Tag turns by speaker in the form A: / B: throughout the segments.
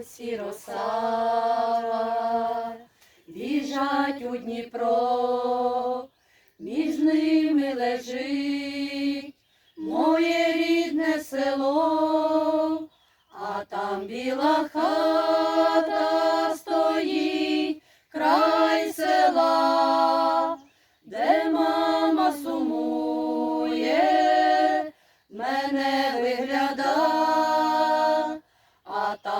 A: росі росава, біжать у Дніпро, між ними лежить моє рідне село, а там біла хата стоїть край села, де мама сумує, мене вигляда, а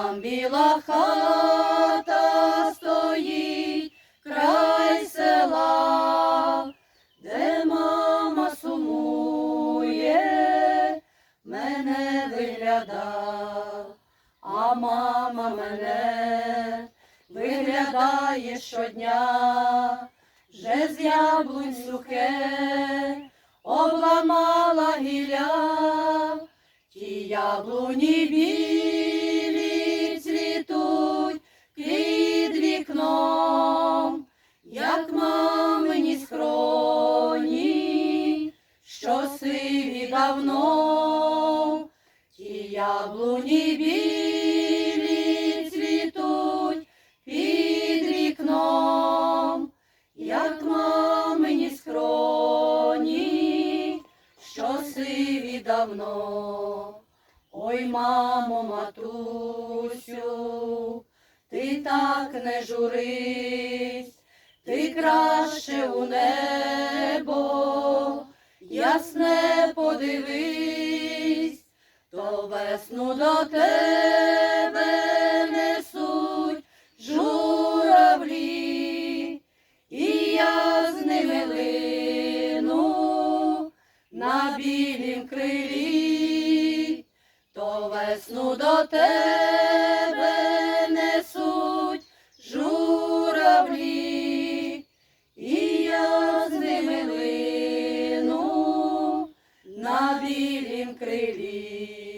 A: там біла хата стоїть край села, де мама сумує, мене вигляда, а мама мене виглядає щодня, вже з яблунь сухе обламала гілля, ті яблуні білі давно, ті яблуні білі цвітуть під вікном, як мамині скроні, що сиві давно. Ой, мамо, матусю, ти так не журись, ти краще у небо, ясне білім крилі, то весну до тебе несуть журавлі, і я з ними лину на білім крилі.